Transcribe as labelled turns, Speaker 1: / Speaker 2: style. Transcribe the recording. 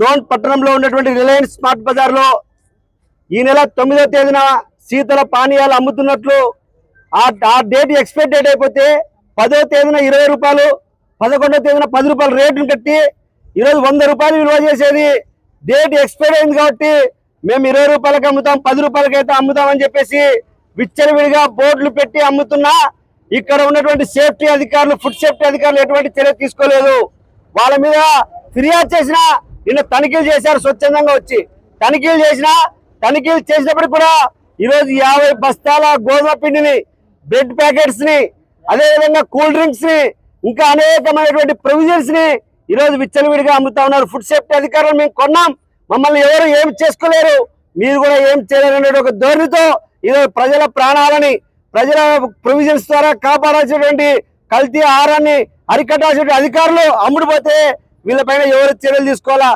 Speaker 1: డోన్ పట్టణంలో ఉన్నటువంటి Reliance smart బజార్లో ఈ నెల తొమ్మిదో తేదీన శీతల పానీయాలు అమ్ముతున్నట్లు ఆ ఆ డేట్ ఎక్స్పైర్ డేట్ అయిపోతే పదో తేదీన ఇరవై రూపాయలు పదకొండో తేదీన పది రూపాయలు రేటును కట్టి ఈరోజు వంద రూపాయలు విలువ చేసేది. డేట్ ఎక్స్పైర్ అయింది కాబట్టి మేము ఇరవై రూపాయలకి అమ్ముతాం పది రూపాయలకి అయితే అమ్ముతామని చెప్పేసి విచ్చలవిడిగా బోర్డులు పెట్టి అమ్ముతున్నా. ఇక్కడ ఉన్నటువంటి సేఫ్టీ అధికారులు ఫుడ్ సేఫ్టీ అధికారులు ఎటువంటి చర్య తీసుకోలేదు. వాళ్ళ మీద ఫిర్యాదు చేసినా నిన్న తనిఖీలు చేశారు స్వచ్ఛందంగా వచ్చి. తనిఖీలు చేసినా తనిఖీలు చేసినప్పుడు కూడా ఈరోజు యాభై బస్తాల గోధుమ పిండిని బ్రెడ్ ప్యాకెట్స్ని అదేవిధంగా కూల్ డ్రింక్స్ని ఇంకా అనేకమైనటువంటి ప్రొవిజన్స్ని ఈరోజు విచ్చలవిడిగా అమ్ముతా ఉన్నారు. ఫుడ్ సేఫ్టీ అధికారులు మేము కొన్నాం. మమ్మల్ని ఎవరు ఏం చేసుకోలేరు. మీరు కూడా ఏం చేయలేరు ఒక ధోరణితో ఈరోజు ప్రజల ప్రాణాలని ప్రజల ప్రొవిజన్స్ ద్వారా కాపాడాల్సినటువంటి కల్తీ ఆహారాన్ని అరికట్టాల్సిన అధికారులు అమ్ముడుపోతే వీళ్ళపైన ఎవరు చర్యలు తీసుకోవాలా?